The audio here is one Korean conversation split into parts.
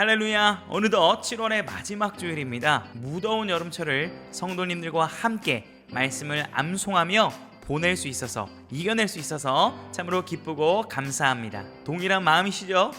할렐루야. 어느덧 7월의 마지막 주일입니다. 무더운 여름철을 성도님들과 함께 말씀을 암송하며 보낼 수 있어서 이겨낼 수 있어서 참으로 기쁘고 감사합니다. 동일한 마음이시죠?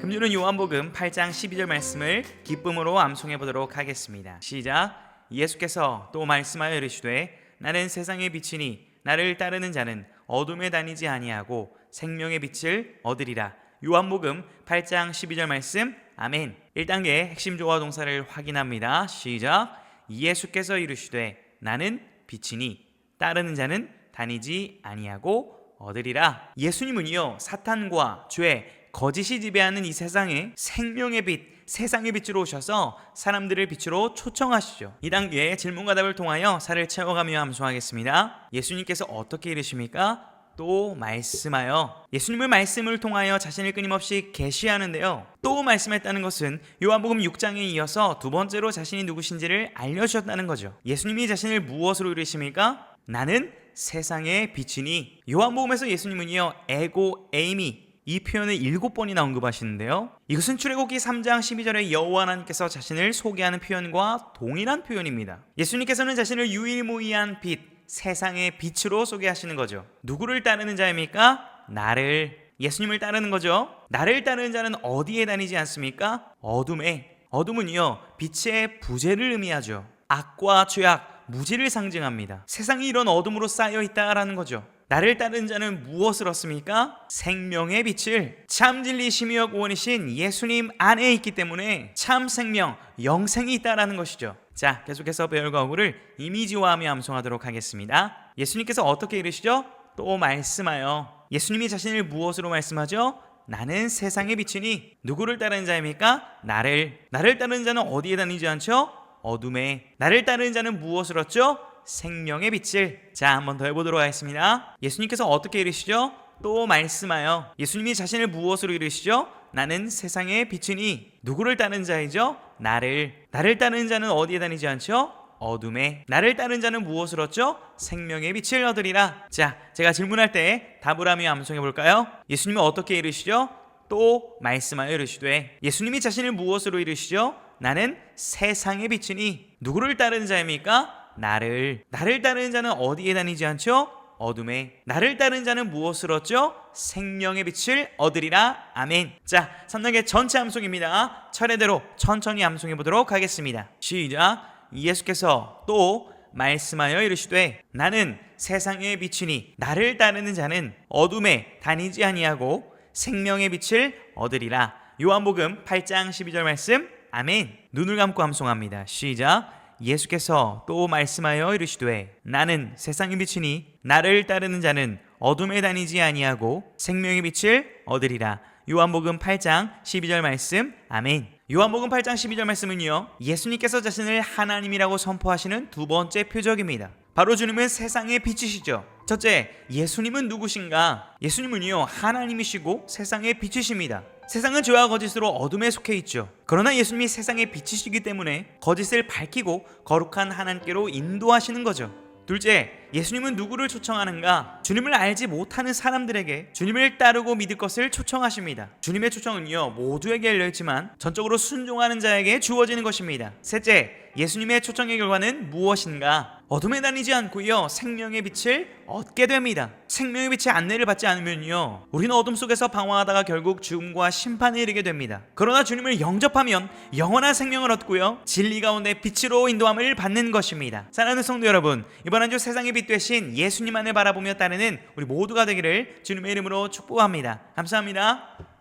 금주는 요한복음 8장 12절 말씀을 기쁨으로 암송해 보도록 하겠습니다. 시작. 예수께서 또 말씀하여 이르시되 나는 세상의 빛이니 나를 따르는 자는 어둠에 다니지 아니하고 생명의 빛을 얻으리라. 요한복음 8장 12절 말씀 아멘 1단계 핵심 조화 동사를 확인합니다 시작 예수께서 이르시되 나는 빛이니 따르는 자는 다니지 아니하고 얻으리라 예수님은요 사탄과 죄 거짓이 지배하는 이 세상에 생명의 빛 세상의 빛으로 오셔서 사람들을 빛으로 초청하시죠. 이 단계에 질문과 답을 통하여 살을 채워가며 암송하겠습니다. 예수님께서 어떻게 이르십니까? 또 말씀하여 예수님의 말씀을 통하여 자신을 끊임없이 계시하는데요. 또 말씀했다는 것은 요한복음 6장에 이어서 두 번째로 자신이 누구신지를 알려주셨다는 거죠. 예수님이 자신을 무엇으로 이르십니까? 나는 세상의 빛이니 요한복음에서 예수님은요 에고 에이미 이 표현을 일곱 번이나 언급하시는데요. 이것은 출애굽기 3장 12절에 여호와 하나님께서 자신을 소개하는 표현과 동일한 표현입니다. 예수님께서는 자신을 유일무이한 빛, 세상의 빛으로 소개 하시는 거죠. 누구를 따르는 자입니까? 나를 예수님을 따르는 거죠. 나를 따르는 자는 어디에 다니지 않습니까? 어둠에. 어둠은요 빛의 부재를 의미하죠. 악과 죄악, 무지를 상징합니다. 세상이 이런 어둠으로 쌓여 있다라는 거죠. 나를 따르는 자는 무엇을 얻습니까? 생명의 빛을 참 진리심이여 구원이신 예수님 안에 있기 때문에 참 생명, 영생이 있다라는 것이죠. 자, 계속해서 배열과 어구를 이미지화하며 암송하도록 하겠습니다. 예수님께서 어떻게 이르시죠? 또 말씀하여 예수님이 자신을 무엇으로 말씀하죠? 나는 세상의 빛이니 누구를 따르는 자입니까? 나를 나를 따르는 자는 어디에 다니지 않죠? 어둠에 나를 따르는 자는 무엇을 얻죠? 생명의 빛을 자 한번 더 해보도록 하겠습니다 예수님께서 어떻게 이르시죠? 또 말씀하여 예수님이 자신을 무엇으로 이르시죠? 나는 세상의 빛이니 누구를 따르는 자이죠? 나를 나를 따르는 자는 어디에 다니지 않죠? 어둠에 나를 따르는 자는 무엇을 얻죠? 생명의 빛을 얻으리라 자 제가 질문할 때 답을 하며 암송해 볼까요? 예수님은 어떻게 이르시죠? 또 말씀하여 이르시되 예수님이 자신을 무엇으로 이르시죠? 나는 세상의 빛이니 누구를 따르는 자입니까? 나를 나를 따르는 자는 어디에 다니지 않죠? 어둠에 나를 따르는 자는 무엇을 얻죠? 생명의 빛을 얻으리라. 아멘. 자 3단계 전체 암송입니다. 차례대로 천천히 암송해 보도록 하겠습니다. 시작. 예수께서 또 말씀하여 이르시되 나는 세상의 빛이니 나를 따르는 자는 어둠에 다니지 아니하고 생명의 빛을 얻으리라. 요한복음 8장 12절 말씀. 아멘. 눈을 감고 암송합니다. 시작 예수께서 또 말씀하여 이르시되 나는 세상의 빛이니 나를 따르는 자는 어둠에 다니지 아니하고 생명의 빛을 얻으리라. 요한복음 8장 12절 말씀. 아멘. 요한복음 8장 12절 말씀은요. 예수님께서 자신을 하나님이라고 선포하시는 두 번째 표적입니다. 바로 주님은 세상의 빛이시죠. 첫째, 예수님은 누구신가? 예수님은요, 하나님이시고 세상의 빛이십니다. 세상은 죄와 거짓으로 어둠에 속해 있죠. 그러나 예수님이 세상의 빛이시기 때문에 거짓을 밝히고 거룩한 하나님께로 인도하시는 거죠. 둘째, 예수님은 누구를 초청하는가? 주님을 알지 못하는 사람들에게 주님을 따르고 믿을 것을 초청하십니다. 주님의 초청은요, 모두에게 열려있지만 전적으로 순종하는 자에게 주어지는 것입니다. 셋째, 예수님의 초청의 결과는 무엇인가? 어둠에 다니지 않고요, 생명의 빛을 얻게 됩니다. 생명의 빛의 안내를 받지 않으면요, 우리는 어둠 속에서 방황하다가 결국 죽음과 심판에 이르게 됩니다. 그러나 주님을 영접하면 영원한 생명을 얻고요, 진리 가운데 빛으로 인도함을 받는 것입니다. 사랑하는 성도 여러분, 이번 한 주 세상의 빛 되신 예수님만을 바라보며 따르는 우리 모두가 되기를 주님의 이름으로 축복합니다. 감사합니다.